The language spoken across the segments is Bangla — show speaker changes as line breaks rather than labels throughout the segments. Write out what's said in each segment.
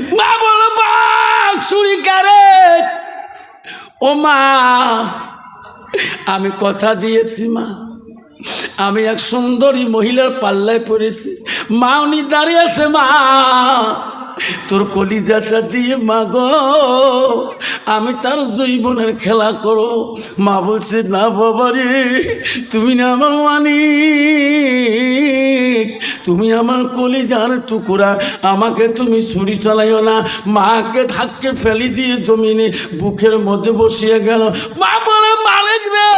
মা বলো কারে। ও মা, আমি কথা দিয়েছি, মা। আমি এক সুন্দরী মহিলার পাল্লায় পড়েছি। মা, উনি দাঁড়িয়ে আছে, মা। তোর কলিজাটা দিয়ে মা গো আমি তার জৈবনের খেলা করো। মা বলছে, না বাবা রে, তুমি না আমার মানিক তুমি আমার কলিজার টুকুরা, আমাকে তুমি ছুরি চালাইও না। মাকে ধাক্কে ফেলি দিয়ে জমিনে বুকের মধ্যে বসিয়ে গেল মা মালিক রে,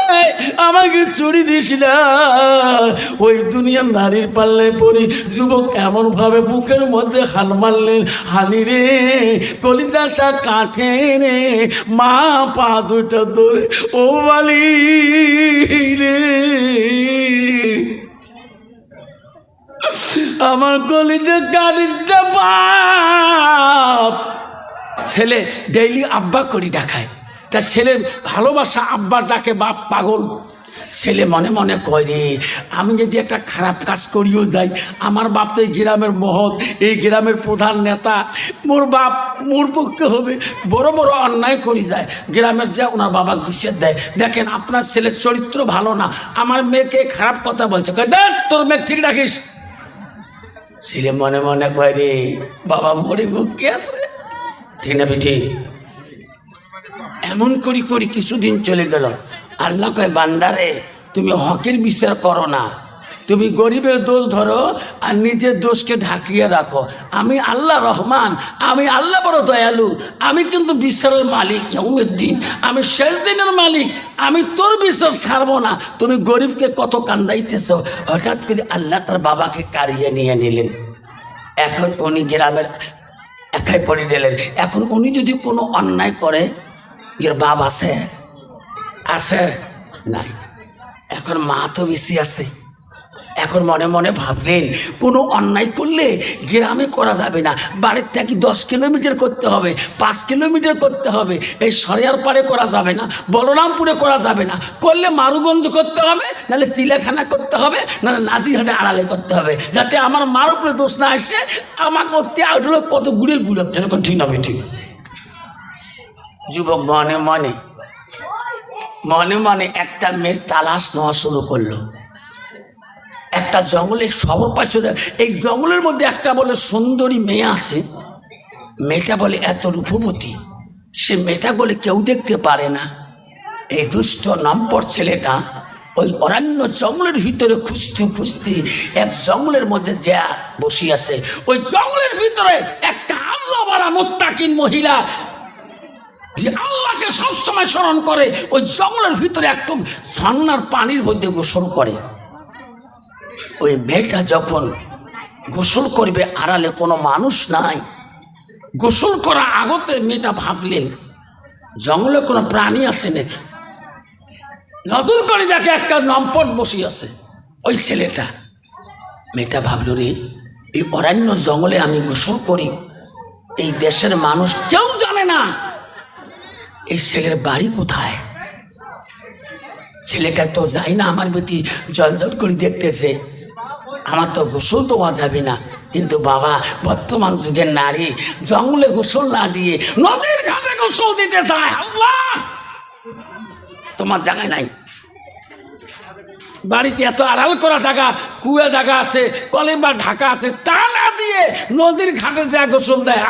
আমাকে চুরি দিস না। ওই দুনিয়ার নারীর পাল্লায় পড়ি, যুবক এমনভাবে বুকের মধ্যে হাল মারলেন হানি রে, কলিজাটা কাঠে রে, মা পা দুটো ধরে, ও বালি রে। আমার কলিজে গাড়িটা বাপ। ছেলে ডেইলি আব্বা করি ডাকায়। তা ছেলের ভালোবাসা আব্বা ডাকে, বাপ পাগল। ছেলে মনে মনে করে আমি যদি একটা খারাপ কাজ করিও যাই, আমার বাপ তো এই গ্রামের মহৎ, এই গ্রামের প্রধান নেতা। মোর বাপ মোর পক্ষে হবে, বড় বড় অন্যায় করি যায়। গ্রামের যা ওনার বাবা নিষেধ দেয়। দেখেন, আপনার ছেলের চরিত্র ভালো না, আমার মেয়েকে খারাপ কথা বলছে। দেখ, তোর মেয়ে ঠিক রাখিস। ছেলে মনে মনে করে বাবা মরে মুখে আছে। ঠিক না, বেটি? এমন করি করি কিছুদিন চলে গেল। আল্লাহ কয়, বান্দারে, তুমি হকের বিচার করো না। তুমি গরিবের দোষ ধরো আর নিজের দোষকে ঢাকিয়ে রাখো। আমি আল্লাহ রহমান, আমি আল্লাহ বড় দয়ালু। আমি কিন্তু বিশ্বাসের মালিক দিন আমি শেষ দিনের মালিক। আমি তোর বিশ্বাস ছাড়বো না। তুমি গরিবকে কত কান্দাইতেছ? হঠাৎ করে আল্লাহ তার বাবাকে কারিয়ে নিয়ে নিলেন। এখন উনি গ্রামের একাই পড়ে দিলেন এখন উনি যদি কোনো অন্যায় করে এর বাপ আছে। আছে। নাই। এখন মা তো বেশি আছে। এখন মনে মনে ভাবলেন, কোনো অন্যায় করলে গ্রামে করা যাবে না। বাড়ির থেকে দশ কিলোমিটার করতে হবে, পাঁচ কিলোমিটার করতে হবে। এই সরিয়ার পাড়ে করা যাবে না, বলরামপুরে করা যাবে না। করলে মারুগঞ্জ করতে হবে, নাহলে চিলাখানা করতে হবে, নাহলে নাজিরহাটে আড়ালে করতে হবে। যাতে আমার মার উপরে দোষ না আসে, আমার করতে আউটলো কত ঘুরে যেরকম ঠিক না ঠিক। যুবক মনে মনে মনে মনে একটা মেয়ের তালাশ নেওয়া শুরু করল। একটা জঙ্গলে সবর পাশে এই জঙ্গলের মধ্যে একটা বলে সুন্দরী মেয়ে আছে। মেয়েটা বলে, এত রূপবতী। সে মেয়েটা বলে, কেউ দেখতে পারে না। এই দুষ্ট নম্বর ছেলেটা ওই অরণ্য জঙ্গলের ভিতরে খুঁজতে খুঁজতে এক জঙ্গলের মধ্যে যা বসি আছে ওই জঙ্গলের ভিতরে একটা আল্লাহ মোত্তাকিন মহিলা যে আল্লাহকে সবসময় স্মরণ করে, ওই জঙ্গলের ভিতরে একটু ঝর্নার পানির মধ্যে গোসল করে। ওই মেয়েটা যখন গোসল করবে, আড়ালে কোনো মানুষ নাই। গোসল করা আগতে মেয়েটা ভাবলেন, জঙ্গলে কোনো প্রাণী আছে নাকি নতুন করে দেখে একটা নম্পট বসি আছে, ওই ছেলেটা। মেয়েটা ভাবল, রে, এই অরণ্য জঙ্গলে আমি গোসল করি, এই দেশের মানুষ কেউ জানে না। এই ছেলের বাড়ি কোথায়? ছেলেটা তো যাই না আমার বেটি জলজল করে দেখতেছে। আমার তো গোসল দেওয়া যাবে না। কিন্তু বাবা, বর্তমান যুগের নারী জঙ্গলে গোসল না দিয়ে নদীর ঘাটে গোসল দিতে চায়। তোমার জায়গায় নাই? বাড়িতে এত আড়াল করা জায়গা, কুয়া জায়গা আছে কলে ঢাকা আছে, তা না দিয়ে নদীর ঘাটে যা গোসল দেয়!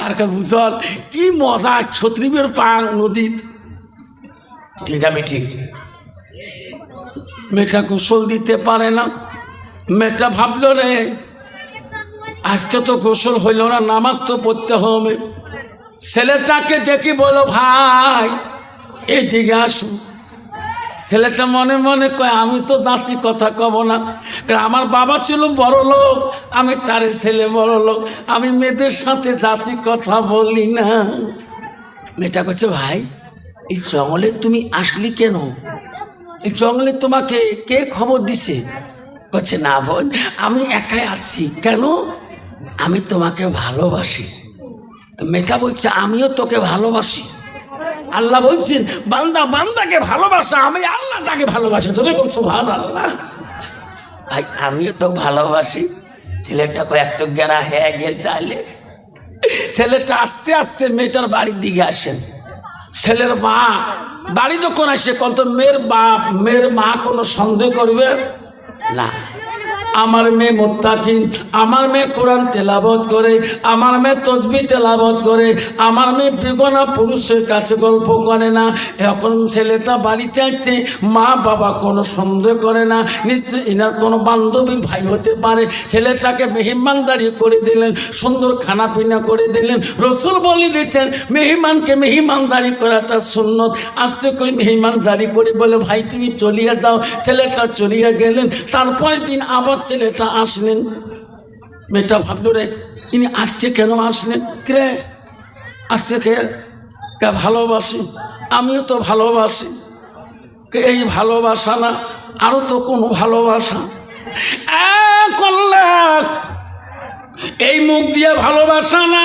আর বুঝল কি মজা ছত্রিবের পা নদীর ঠিক আমি ঠিক মেয়েটা গোসল দিতে পারে না। মেয়েটা ভাবলো রে আজকে তো গোসল হইল না নামাজ তো পড়তে হবে। ছেলেটাকে দেখি বলো ভাই এদিকে আসুন ছেলেটা মনে মনে কয়, আমি তো দাসি, কথা কব না। আমার বাবা ছিল বড় লোক, আমি তারে ছেলে বড় লোক, আমি মেয়েদের সাথে যাচ্ছি কথা বলি না। মেয়েটা কচ্ছে ভাই, এই জঙ্গলে তুমি আসলি কেন? এই জঙ্গলে তোমাকে কে খবর দিছে? বলছে না বোন, আমি একাই আছি। কেন? আমি তোমাকে ভালোবাসি। মেয়েটা বলছে, আমিও তোকে ভালোবাসি। আল্লাহ বলছেন বান্দা বান্দাকে ভালোবাসা আমি আল্লাহ তাকে ভালোবাসি। বলছো ভালো আল্লাহ ভাই আমিও তো ভালোবাসি। ছেলেটা কয়েকটা গেরা হয়ে গেল তাহলে? ছেলেটা আস্তে আস্তে মেয়েটার বাড়ির দিকে আসেন। ছেলের মা বাড়ি যখন আসে কত মেয়ের বাপ মেয়ের মা কোনো সন্দেহ করবে? না। আমার মেয়ে মোত্তাকিন, আমার মেয়ে কোরআন তেলাবত করে, আমার মেয়ে তসবি তেলাবত করে, আমার মেয়ে বেগনা পুরুষের কাছে গল্প করে না। এখন ছেলেটা বাড়িতে আছে, মা বাবা কোনো সন্দেহ করে না। নিশ্চয় এনার কোনো বান্ধবী ভাই হতে পারে। ছেলেটাকে মেহমানদারি করে দিলেন, সুন্দর খানা পিনা করে দিলেন। রসুল বলে দিয়েছেন, মেহমানকে মেহমানদারি করাটা সুন্নত। আস্তে করে মেহমানদারি করে বলে, ভাই, তুমি চলিয়ে যাও। ছেলেটা চলিয়ে গেলেন। তারপরের দিন আবার ছেলেটা আসলেন। মেয়েটা ভাবলো, রে, ইনি আজকে কেন আসলেন? কে আজকে কে ভালোবাসি? আমিও তো ভালোবাসি। এই ভালোবাসা না আরও তো কোনো ভালোবাসা? এই মুখ দিয়ে ভালোবাসা না।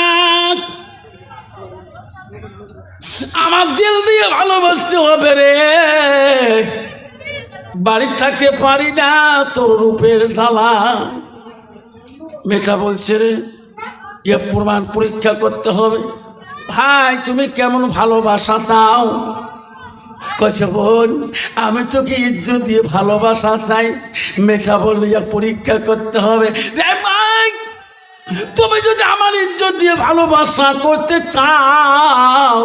আমার দিল দিয়ে ভালোবাসতে হবে রে। বাড়ি থাকতে পারি না তোর রূপের জ্বালা। মেয়েটা বলছে রে ইয়ে প্রমাণ পরীক্ষা করতে হবে। ভাই, তুমি কেমন ভালোবাসা চাও? কছে বোন, আমি তোকে ইজ্জত দিয়ে ভালোবাসা চাই। মেয়েটা বলল ইয়া পরীক্ষা করতে হবে। তুমি যদি আমার ইজ্জত দিয়ে ভালোবাসা করতে চাও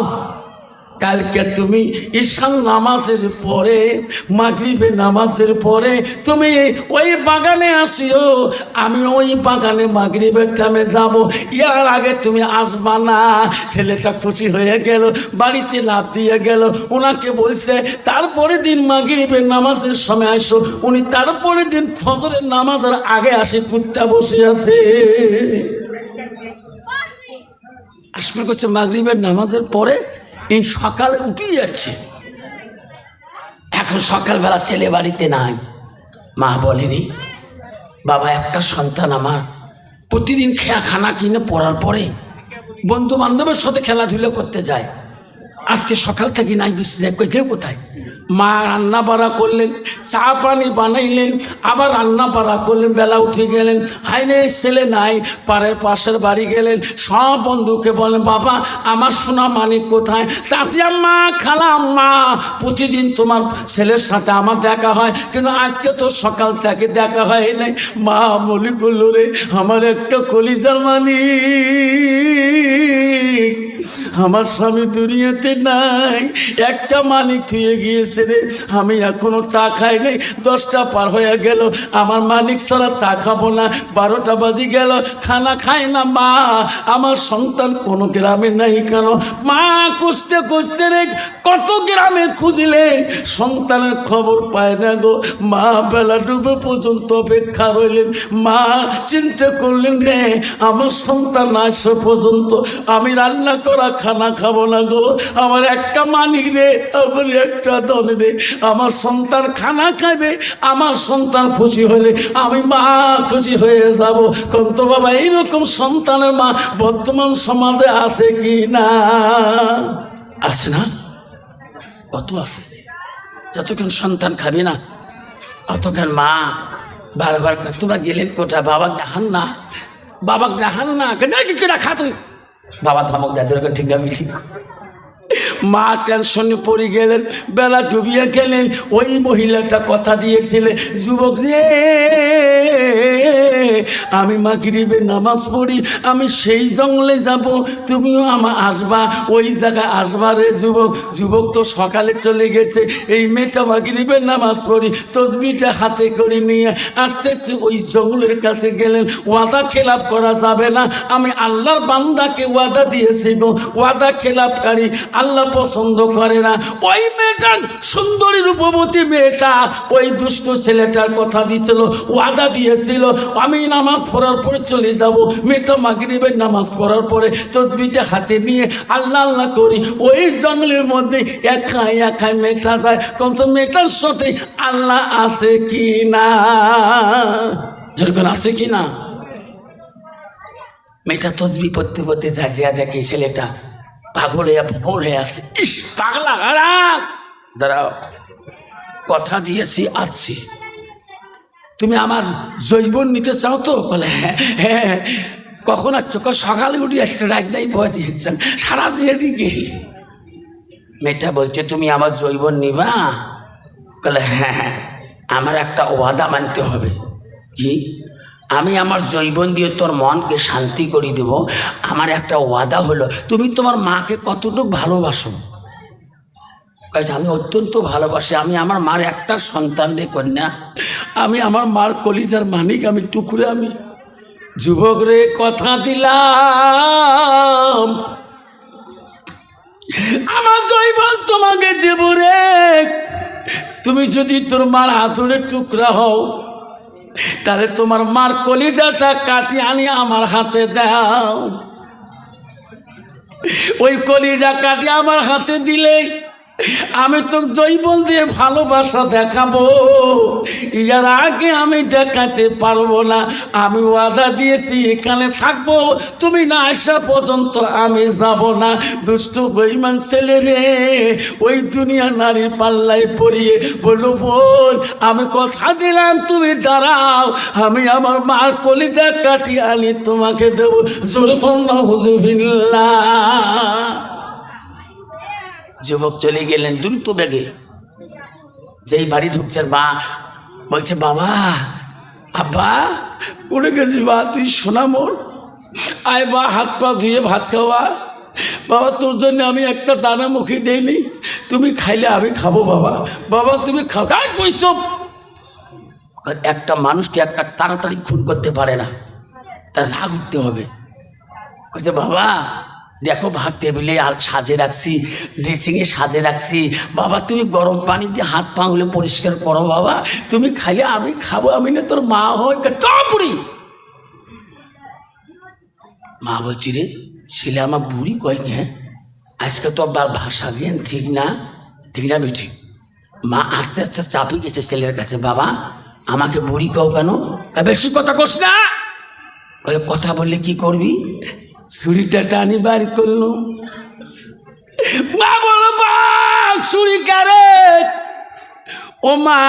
কালকে তুমি ঈশান নামাজের পরে, মাগরিবের নামাজের পরে তুমি ওই বাগানে আসিও। আমি ওই বাগানে মাগরিবের টাইমে যাব। ইয়ার আগে তুমি আসবা না। ছেলেটা খুশি হয়ে গেল, বাড়িতে লাভ দিয়ে গেল। ওনাকে বলছে, তারপরে দিন মাগরিবের নামাজের সময় আসো। উনি তারপরে দিন ফজরের নামাজের আগে আসে, কুত্তা বসে আছে। আসবে করছে মাগরিবের নামাজের পরে এই সকালে উঠেই যাচ্ছে। এখন সকালবেলা ছেলে বাড়িতে নাই। মা বলেনি, বাবা, একটা সন্তান আমার। প্রতিদিন খেয়া খানা কিনে পড়ার পরে বন্ধু বান্ধবের সাথে খেলাধুলো করতে যায়। আজকে সকাল থেকে নাই বেশি যায় কোথায় কোথায়? মা রান্না বাড়া করলেন, চা পানি বানাইলেন, আবার রান্না বাড়া করলেন, বেলা উঠে গেলেন। হাইনে ছেলে নাই, পাড়ের পাশের বাড়ি গেলেন। সব বন্ধুকে বলেন বাবা, আমার সোনা মানিক কোথায়? চাষি আম্মা, খালা আম্মা, প্রতিদিন তোমার ছেলের সাথে আমার দেখা হয়, কিন্তু আজকে তো সকাল থেকে দেখা হয় নাই। মা করল রে, আমার একটা কলিজার মালিক আমার স্বামী দুনিয়াতে নাই। একটা মালিক থুয়ে গিয়েছে রে। আমি এখনও চা খাই নাই। দশটা পার হয়ে গেল। আমার মালিক ছাড়া চা খাব না। বারোটা বাজি গেল। খানা খায় না মা। আমার সন্তান কোনো গ্রামে নাই কেন? মা খুঁজতে খুঁজতে রে, কত গ্রামে খুঁজলে? সন্তানের খবর পায় না গো। মা বেলা ডুবে পর্যন্ত অপেক্ষা রইলেন। মা চিন্তা করলেন রে, আমার সন্তান আসে পর্যন্ত আমি রান্না করা খানা খাব না গো। আমার একটা মানিক রে আমার একটা দল রে। আমার সন্তান খানা খাবে, আমার সন্তান খুশি হলে আমি মা খুশি হয়ে যাব। কন্ত বাবা, এইরকম সন্তানের মা বর্তমান সমাজে আছে কি না? আছে না? কত আছে? যতক্ষণ সন্তান খাবে না অতক্ষণ মা বারবার তোমরা গেলেন কোথা বাবা দেখান না। বাবা দেখান না। কেনা খা তুই? বাবা ধমক দেয় তোর ঠিক আমি ঠিক মা টেনশনে পড়ে গেলেন, বেলা ডুবিয়ে গেলেন। ওই মহিলাটা কথা দিয়েছিলেন, যুবক রে, আমি মাগরিবে নামাজ পড়ি, আমি সেই জঙ্গলে যাব, তুমিও আমার আসবা, ওই জায়গায় আসবা রে যুবক। যুবক তো সকালে চলে গেছে, এই মেয়েটা মা মাগরিবের নামাজ পড়ি তসবিটা হাতে করে নিয়ে আস্তে আস্তে ওই জঙ্গলের কাছে গেলেন। ওয়াদা খেলাপ করা যাবে না, আমি আল্লাহর বান্দাকে ওয়াদা দিয়েছি গো, ওয়াদা খেলাপকারী, আল্লাহ পছন্দ করে না। ওই মেয়েটা সুন্দরী রূপবতী মেয়েটা, ওই দুষ্ট ছেলেটার কথা দিয়েছিল ওয়াদা দিয়েছিল, আমি নামাজ পড়ার পরে চলে যাব। মেয়েটা মাগরিবের নামাজ পড়ার পরে তসবিটা হাতে নিয়ে আল্লাহ আল্লাহ করি, ওই জঙ্গলের মধ্যে একাই একাই মেয়েটা যায়। কিন্তু মেয়েটার সাথে আল্লাহ আছে কি না? যেরকম আছে কি না? মেয়েটা তসবি পড়তে পড়তে যায় যা দেখে ছেলেটা পাগল হয়ে হয়ে আসে ইস, পাগলা, খারাপ। দাঁড়াও, কথা দিয়েছি আসছি তুমি আমার জৈবন নিতে চাও তো? বলে হ্যাঁ হ্যাঁ কখন আর চোখ সকালে উঠে যাচ্ছে রাত নাই, ভয় দিয়েছেন সারাদিন গেই মেয়েটা বলছে, তুমি আমার জৈবন নিবা? বলে হ্যাঁ হ্যাঁ আমার একটা ওয়াদা মানতে হবে। কি? আমি আমার জৈবন দিয়ে তোর মনকে শান্তি করে দেব। আমার একটা ওয়াদা হলো, তুমি তোমার মাকে কতটুকু ভালোবাসো? কাজে আমি অত্যন্ত ভালোবাসি। আমি আমার মার একটা সন্তান রে কন্যা। আমি আমার মার কলিজার মানিক, আমি টুকরে, আমি যুবক রে কথা দিলাম। আমার জৈবন তোমাকে দেব রে। তুমি যদি তোর মার হাতুড়ে টুকরা হও তাহলে তোমার মার কলিজাটা কাটি আনি আমার হাতে দাও। ওই কলিজা কাটি আমার হাতে দিলে আমি তো জৈবন দিয়ে ভালোবাসা দেখাবো। ইয়ার আগে আমি দেখাতে পারব না। আমি ওয়াদা দিয়েছি, এখানে থাকব। তুমি না আসা পর্যন্ত আমি যাব না। দুষ্ট বৈমান ছেলে রে ওই দুনিয়া নারীর পাল্লায় পড়িয়ে বলল, বোন, আমি কথা দিলাম, তুমি দাঁড়াও। আমি আমার মার কলিজা কাটিয়ে আনি, তোমাকে দেবো। জোর হুজুবিল্লা যুবক চলে গেলেন দ্রুত বেগে। যেই বাড়ি ঢুকছেন মা বলছে, বাবা, আব্বা, পড়ে গেছি বা তুই শোনা মোর। আয় বা হাত পা ধুয়ে ভাত খাওয়া বাবা, তোর জন্য আমি একটা দানা মুখে দেইনি। তুমি খাইলে আমি খাব, বাবা। বাবা, তুমি খাও। তাই একটা মানুষকে একটা তাড়াতাড়ি খুন করতে পারে না। তার রাগ উঠতে হবে। বলছে, বাবা দেখো ভাত টেবিলে আর সাজে রাখছি ড্রেসিংয়ে সাজে রাখছি। বাবা, তুমি গরম পানি দিয়ে হাত পা হলে পরিষ্কার করো বাবা। তুমি খাইলে আমি খাব, আমি না তোর মা হয় টপুরি মা বলছি রে, ছেলে আমার বুড়ি কয় কে? আজকে তো আবার ভাষা জ্ঞান ঠিক না। ঠিক না বেঠি মা আস্তে আস্তে চাপি গেছে ছেলের কাছে, বাবা। আমাকে বুড়ি কও কেন? বেশি কথা কস না। কথা বললে কি করবি? ছুরিটা টানি বার করল মা বলো বাঘ ছুরি কারে? ও মা,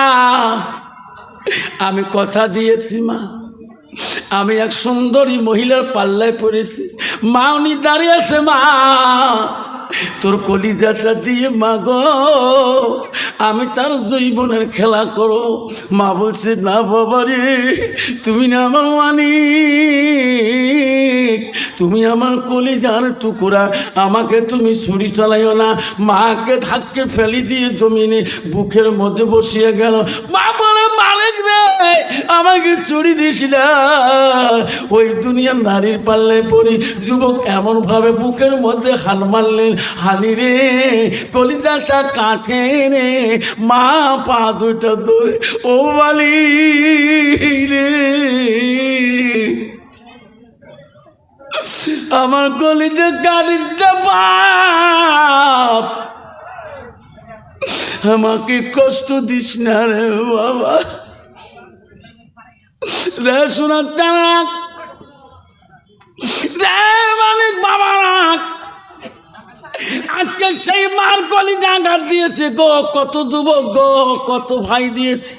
আমি কথা দিয়েছি, মা। আমি এক সুন্দরী মহিলার পাল্লায় পড়েছি। মা, উনি দাঁড়িয়ে আছে, মা। তোর কলিজাটা দিয়ে, মা গো, আমি তার জৈবনের খেলা করো। মা বলছে, না বাবা রে, তুমি না আমার মানিক তুমি আমার কলিজার টুকুরা, আমাকে তুমি ছুরি চালাইও না। মাকে ধাক্কে ফেলি দিয়ে জমিনে বুকের মধ্যে বসিয়ে গেল। মা মালিক রে, আমাকে চুরি দিস না। ওই দুনিয়ার নারীর পাল্লায় পড়ি, যুবক এমনভাবে বুকের মধ্যে হাল মারলেন হানি রে, কলিজাটা কাঠে রে মা পা দুটো দূরে ও বালি রে। আমার কলিজে গাড়িটা বাপ আমাকে কষ্ট দিস না রে বাবা। রে শোনার চানাক রে মালিক, বাবা রাখ। আজকে সেই মার কলি জাগার দিয়েছে গো, কত যুবক গো, কত ভাই দিয়েছে।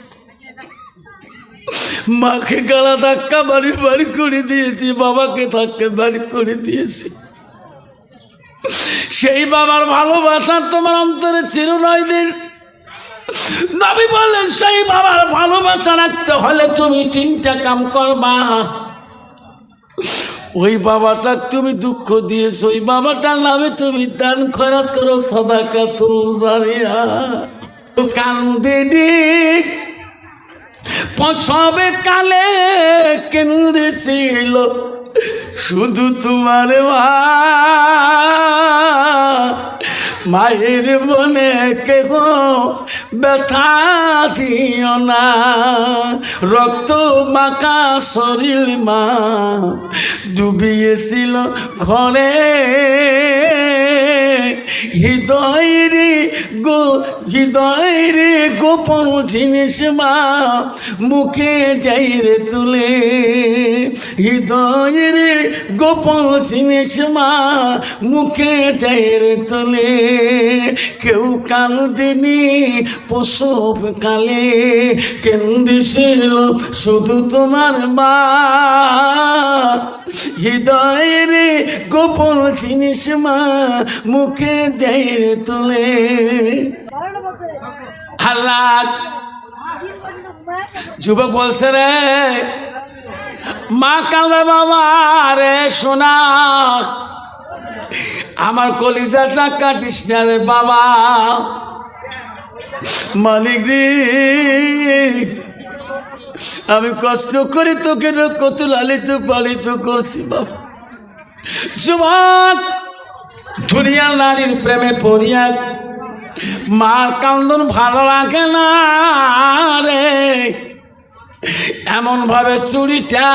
মাকে গালা ধাক্কা বাড়ি বাড়ি করে দিয়েছি, বাবাকে ধাক্কা বাড়ি করে দিয়েছি। সেই বাবার ভালোবাসার তোমার অন্তরে চিরনয় দিন নবী বললেন, সেই বাবার ভালোবাসা রাখতে হলে তুমি তিনটা কাম করবা। ওই বাবাটা তুমি দুঃখ দিয়েছ, ওই বাবাটার নামে তুমি দান খরাত করো সদাকা তুলদারিয়া কান্দিনি পশবে কালে কেন্দ্রেছিল শুধু তোমার মা। মায়ের মনে কেহ ব্যথা দিও না। রক্ত মাকা শরীর মা ডুবিয়েছিল ঘরে। হৃদয় রে গো হৃদয় রে গোপন জিনিস মা মুখে যাই রে তুলে। হৃদয় রে গোপন জিনিস মা মুখে যাই রে তুলে। কেউ কান্দিনি প্রসব কালে কেন্দিছিল শুধু তোমার মা। হৃদয়ের গোপন জিনিস মা, মুখে দেয় তোলে। আল্লাহ যুবক বলছে রে, মা কালে বাবা রে সোনা আমার কলিজাটা কাটিস না রে বাবা। মালিক আমি কষ্ট করে তোকে কত লালিত পালিত করছি বাবা। যুবক দুনিয়ার নারীর প্রেমে পড়িয়া মার কান্দন ভালো লাগে না রে। এমন ভাবে চুরিটা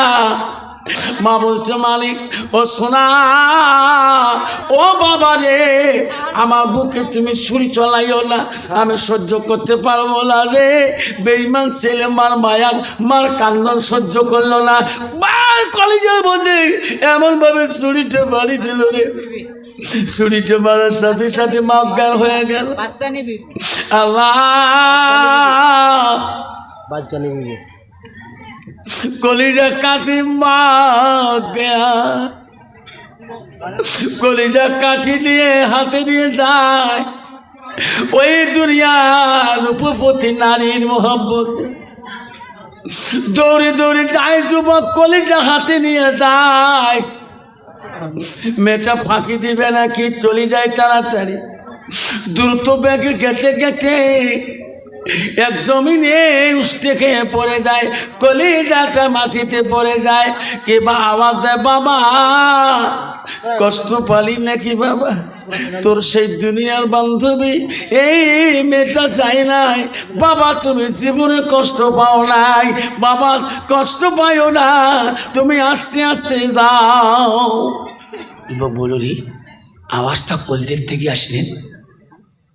মা বলছে মালিক ও সোনা ও বাবা রে আমার বুকে তুমি ছুরি চলাইও না আমি সহ্য করতে পারব না রে। বেইমান ছেলে মার মায়ার মার কান্দন সহ্য করল না। মার কলেজের মধ্যে এমন ভাবে চুরিটা বাড়ি দিল রে। চুরিটা মারার সাথে সাথে মা অজ্ঞান হয়ে গেল। আল্লাহ!
বাচ্চা নিবি।
কলিজা কাঠি মা কলিজা কাঠি নিয়ে হাতে নিয়ে যায়। ওই দুনিয়ার উপপতি নারীর মোহব্বত। দৌড়ে দৌড়ে যায় যুবক, কলিজা হাতে নিয়ে যায়। মেয়েটা ফাঁকি দিবে নাকি? চলে যায় তাড়াতাড়ি। দ্রুত ব্যাগে গেতে গেতে এক জমিনে খেয়ে পড়ে যায়, কলিজাটা মাটিতে পড়ে যায়। কে বা আওয়াজ দেয়, বাবা, কষ্ট পালি নাকি বাবা? তোর সেই দুনিয়ার বান্ধবী, এই মেয়েটা চাই নাই। বাবা, তুমি জীবনে কষ্ট পাও নাই। বাবা, কষ্ট পাইও না, তুমি আস্তে আস্তে যাও। যুবক বলো আওয়াজটা কলজের থেকে আসলেন?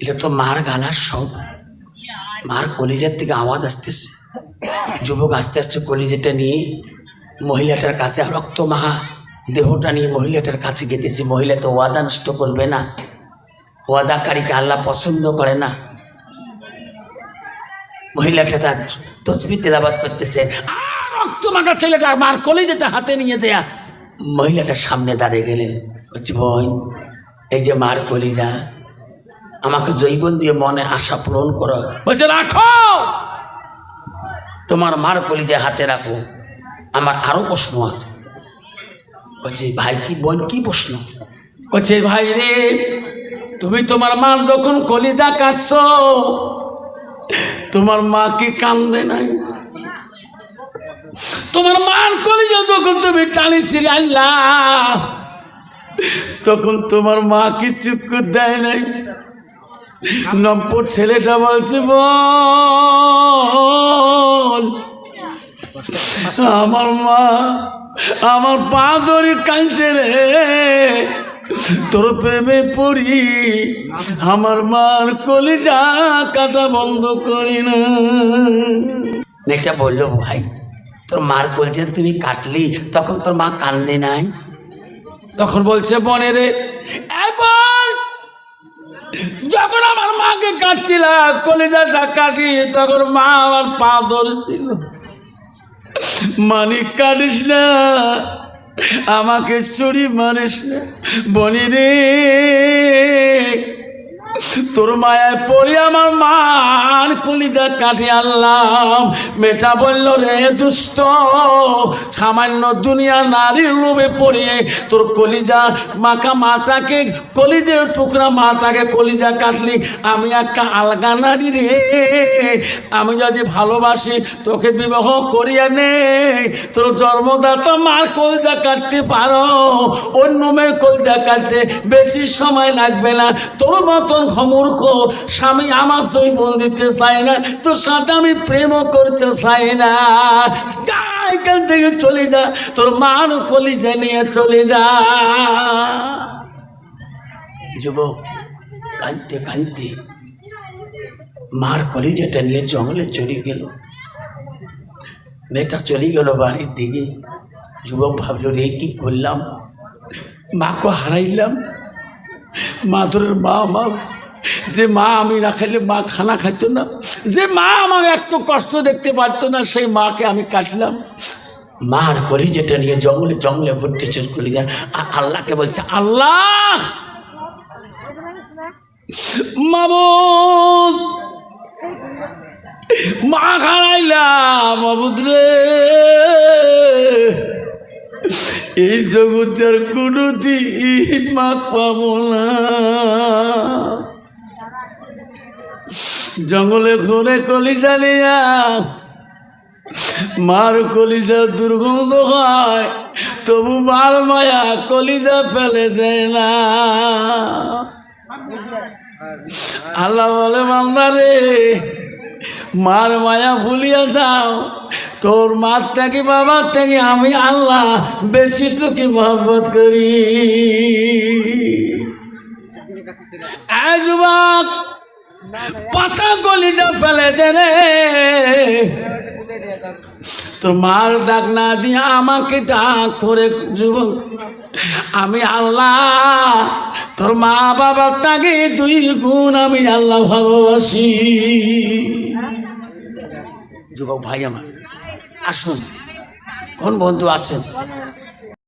এটা তো মার গালার সব মার কলিজার থেকে আওয়াজ আসতেছে। যুবক আস্তে আস্তে কলিজাটা নিয়ে মহিলাটার কাছে, রক্ত মাহা দেহটা নিয়ে মহিলাটার কাছে গেতেছে মহিলা তো ওয়াদা নষ্ট করবে না। ওয়াদাকারীকে আল্লাহ পছন্দ করে না। মহিলাটা তার তসবি তেলাবাদ করতেছে। রক্ত মাখা ছেলেটা মার কলিজাটা হাতে নিয়ে দেয়া মহিলাটার সামনে দাঁড়িয়ে গেলেন। বলছি, বোন, এই যে মার কলিজা আমাকে জৈবন দিয়ে মনে আশা পূরণ করো। বলছে রাখো! তোমার মার কলিজা হাতে রাখো। আমার আরও প্রশ্ন আছে। বলছে ভাই কি বোন কি প্রশ্ন? বলছে ভাই রে তুমি তোমার মার যখন কলিজা কাটছ তোমার মা কি কান্দে নাই? তোমার মার কলিজা যখন তুমি টানিছিলে আল্লাহ তখন তোমার মা কি চুপ দেয় নাই? নম্বর ছেলেটা বলছে বল। আমার মা আমার পা ধরে কাঁদছে রে। তোর প্রেমে পড়ি আমার মার কলিজা কাটা বন্ধ করি না। বলল ভাই তোর মার কলজা তুমি কাটলি তখন তোর মা কান্দে নাই? তখন বলছে বনে রে। একবার যখন আমার মাকে কাটছিল কলিজাটা কাটি তখন মা আমার পা ধরেছিল। মানিক কাটিস না, আমাকে চুরি মানিস না, বনি রে। তোর মায়ায় পড়ি আমার মার কলিজা কাটি আনলাম। মেটা বলল, রে দুষ্ট, সামান্য দুনিয়া নারীর লোভে পড়িয়ে তোর কলিজা মাখা মাটাকে, কলিজের টুকরা মাটাকে কলিজা কাটলি। আমি একটা আলগা নারী রে। আমি যদি ভালোবাসি, তোকে বিবাহ করিয়া নে। তোর জন্মদাতা মার কলিজা কাটতে পারো। অন্য মেয়ের কলিজা কাটতে বেশি সময় লাগবে না। তোর মতন ঘমূর্খ স্বামী আমার জৈবন দিতে চায় না, তোর সাথে আমি প্রেমও করতে চাই না। যা, এখান থেকে চলে যা, তোর মার কলিজা নিয়ে চলে যা। যুবক, কাঁদতে কাঁদতে মার কলিজাটা নিয়ে জঙ্গলে চলে গেল। মেয়েটা চলে গেল বাড়ির দিকে। যুবক ভাবলো, রে, কি করলাম? মাকে হারাইলাম। মা মাধুরের মা আমার যে মা আমি না খাইলে মা খানা খাইতো না। যে মা আমার একটু কষ্ট দেখতে পারতো না, সেই মাকে আমি কাটলাম। মার করি যেটা নিয়ে জঙ্গলে জঙ্গলে ঘুরতে শেষ করি আল্লাহকে বলছে, আল্লাহ! মা খারাইলাম মাবুদ রে। এই জগতের কোনো দিন মা পাবো না। জঙ্গলে ঘুরে কলিজা নিয়া, মার কলিজা দুর্গন্ধ হয়, তবু মার মায়া কলিজা ফেলে দেয় না। আল্লাহ বলে মান্দারে মার মায়া ভুলিয়া যাও তোর মার থেকে বাবার থেকে আমি আল্লাহ বেশি তোকে মহব্বত করি। যুবক তোর মার ডাক না দিয়ে আমাকে ডাক করে যুবক। আমি আল্লাহ, তোর মা বাবার তাকে দুই গুণ আমি আল্লাহ ভালোবাসি। যুবক ভাই আমার আসুন। কোন বন্ধু আসেন